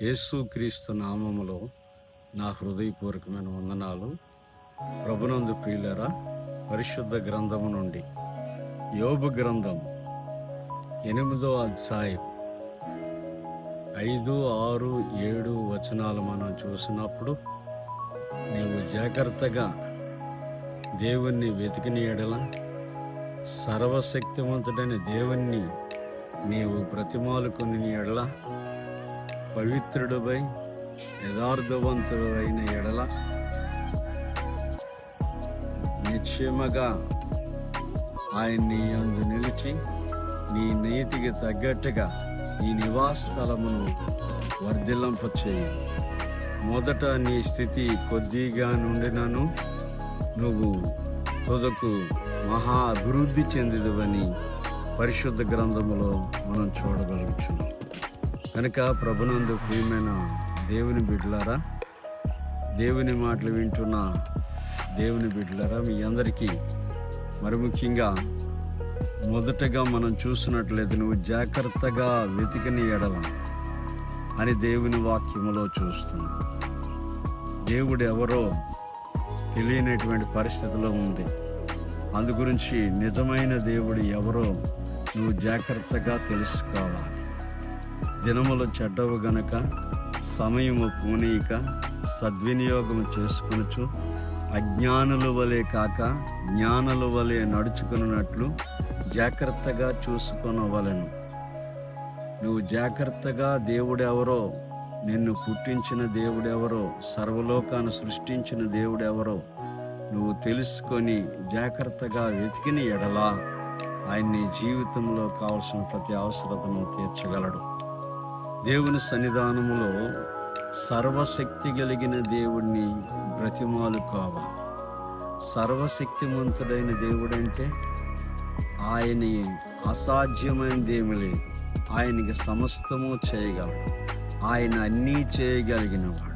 యేసుక్రీస్తు నామములో నా హృదయపూర్వకమైన వందనాలు. ప్రభునందు ప్రియులరా పరిశుద్ధ గ్రంథము నుండి యోబు గ్రంథం ఎనిమిదో అధ్యాయం ఐదు ఆరు ఏడు వచనాలు మనం చూసినప్పుడు నీవు జాగ్రత్తగా దేవుణ్ణి వెతికిన ఎడల సర్వశక్తివంతుడైన దేవుణ్ణి నీవు ప్రతిమాలుకొని ఎడల పవిత్రుడుపై యథార్థవంతుడు అయిన ఎడల నిశ్చయముగా ఆయన్ని అందు నిలిచి నీ నీతికి తగ్గట్టుగా నీ నివాస స్థలమును వర్ధిల్లంపచేయి. మొదట నీ స్థితి కొద్దిగా నుండినను నువ్వు తుదకు మహా అభివృద్ధి చెందిదవని పరిశుద్ధ గ్రంథములో మనం చూడగలుగుతున్నాం కనుక ప్రభునందు ప్రియమైన దేవుని బిడ్డలారా దేవుని మాటలు వింటున్న దేవుని బిడ్డలారా మీ అందరికీ మరి ముఖ్యంగా మొదటగా మనం చూసినట్లయితే నువ్వు జాగ్రత్తగా వెతికని ఎడవ అని దేవుని వాక్యములో చూస్తుంది దేవుడు ఎవరో తెలియనటువంటి పరిస్థితిలో ఉంది. అందు గురించి నిజమైన దేవుడు ఎవరో నువ్వు జాగ్రత్తగా తెలుసుకోవాలి. దినములు చెడ్డవు గనక సమయము పూనీక సద్వినియోగం చేసుకొనచ్చు అజ్ఞానుల వలె కాక జ్ఞానుల వలె నడుచుకున్నట్లు జాగ్రత్తగా చూసుకొనవలెను. నువ్వు జాగ్రత్తగా దేవుడెవరో నిన్ను పుట్టించిన దేవుడెవరో సర్వలోకాన్ని సృష్టించిన దేవుడెవరో నువ్వు తెలుసుకొని జాగ్రత్తగా వెతికిన ఎడలా ఆయన్ని జీవితంలో కావాల్సిన ప్రతి అవసరతను తీర్చగలడు. దేవుని సన్నిధానములో సర్వశక్తి కలిగిన దేవుణ్ణి బ్రతిమాలు కావాలి సర్వశక్తిమంతుడైన దేవుడంటే ఆయన. అసాధ్యమైనది ఏమి లేదు. ఆయనకి సమస్తము చేయగలడు ఆయన అన్నీ చేయగలిగినవాడు.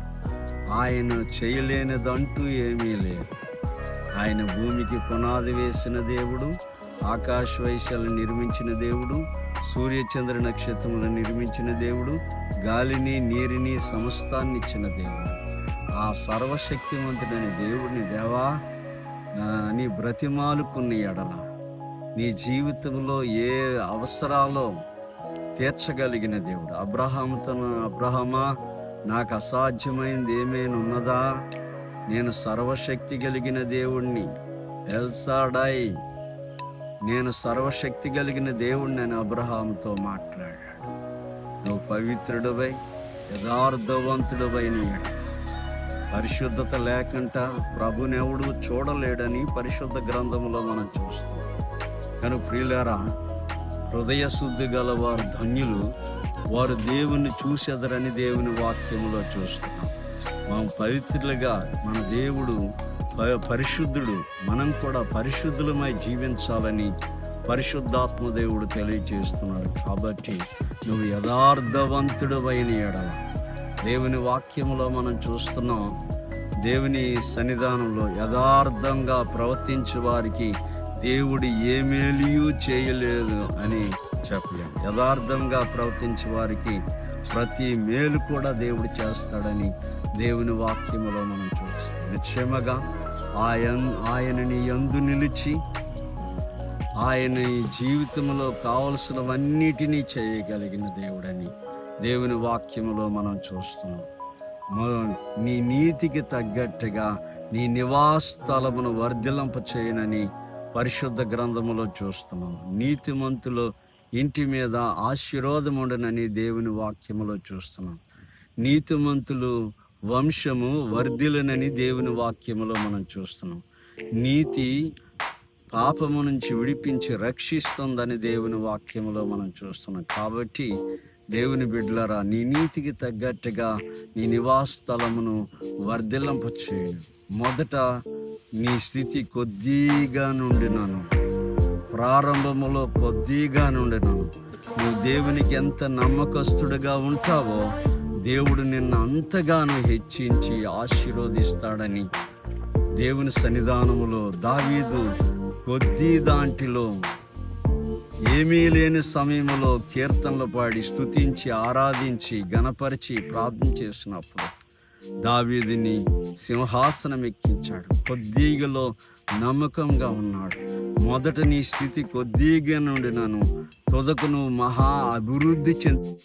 ఆయన చేయలేనిదంటూ ఏమీ లేదు. ఆయన భూమికి పునాది వేసిన దేవుడు ఆకాశ వైశాలు నిర్మించిన దేవుడు సూర్యచంద్ర నక్షత్రములను నిర్మించిన దేవుడు గాలిని నీరిని సమస్తాన్ని ఇచ్చిన దేవుడు. ఆ సర్వశక్తివంతుడైన దేవుడిని దేవా నీ బ్రతిమాలుకున్న ఎడల నీ జీవితంలో ఏ అవసరాలో తీర్చగలిగిన దేవుడు. అబ్రహాముతో అబ్రహమా నాకు అసాధ్యమైంది ఏమైనా ఉన్నదా? నేను సర్వశక్తి కలిగిన దేవుణ్ణి. ఎల్సాడాయి నేను సర్వశక్తి కలిగిన దేవుణ్ణి అని అబ్రహాంతో మాట్లాడాడు. నువ్వు పవిత్రుడువై యథార్థవంతుడువై నీ పరిశుద్ధత లేకుండా ప్రభునెవడు చూడలేడని పరిశుద్ధ గ్రంథంలో మనం చూస్తాం కానీ ప్రియులారా హృదయ శుద్ధి గల వారు ధన్యులు వారు దేవుని చూసెదరని దేవుని వాక్యంలో చూస్తున్నాం. మనం పవిత్రులుగా మన దేవుడు పరిశుద్ధుడు. మనం కూడా పరిశుద్ధులమై జీవించాలని పరిశుద్ధాత్మ దేవుడు తెలియజేస్తున్నాడు కాబట్టి నువ్వు యథార్థవంతుడు అయిన ఎడల. దేవుని వాక్యంలో మనం చూస్తున్నాం దేవుని సన్నిధానంలో యథార్థంగా ప్రవర్తించే వారికి దేవుడు ఏ చేయలేదు అని చెప్పలేము యథార్థంగా ప్రవర్తించే వారికి ప్రతి మేలు కూడా దేవుడు చేస్తాడని దేవుని వాక్యములో మనం చూస్తాం నిశ్చయముగా ఆయన ఆయనని ఎందు నిలిచి ఆయన ఈ జీవితంలో కావలసినవన్నిటినీ చేయగలిగిన దేవుడని దేవుని వాక్యములో మనం చూస్తున్నాం. నీ నీతికి తగ్గట్టుగా నీ నివాస స్థలమును వర్ధిల్లంప చేయనని పరిశుద్ధ గ్రంథములో చూస్తున్నాం. నీతిమంతులు ఇంటి మీద ఆశీర్వాదం ఉండనని దేవుని వాక్యములో చూస్తున్నాం. నీతిమంతులు వంశము వర్ధిలనని దేవుని వాక్యములో మనం చూస్తున్నాం. నీతి పాపము నుంచి విడిపించి రక్షిస్తుందని దేవుని వాక్యములో మనం చూస్తున్నాం. కాబట్టి దేవుని బిడ్డలరా నీ నీతికి తగ్గట్టుగా నీ నివాస స్థలమును వర్ధిల్లంపచేయను మొదట నీ స్థితి కొద్దిగా నుండినాను. ప్రారంభములో కొద్దిగా నుండినాను. నువ్వు దేవునికి ఎంత నమ్మకస్తుడిగా ఉంటావో దేవుడు నిన్ను అంతగానో హెచ్చించి ఆశీర్వదిస్తాడని దేవుని సన్నిధానములో దావీదు కొద్ది దాంటిలో ఏమీ లేని సమయంలో కీర్తనలు పాడి స్తుతించి ఆరాధించి గణపరిచి ప్రార్థన చేసినప్పుడు దావీదిని సింహాసనం ఎక్కించాడు. కొద్దిగలో నమ్మకంగా ఉన్నాడు. మొదట నీ స్థితి కొద్దిగా నుండి నన్ను తొదకు నువ్వు మహా అభివృద్ధి చెంది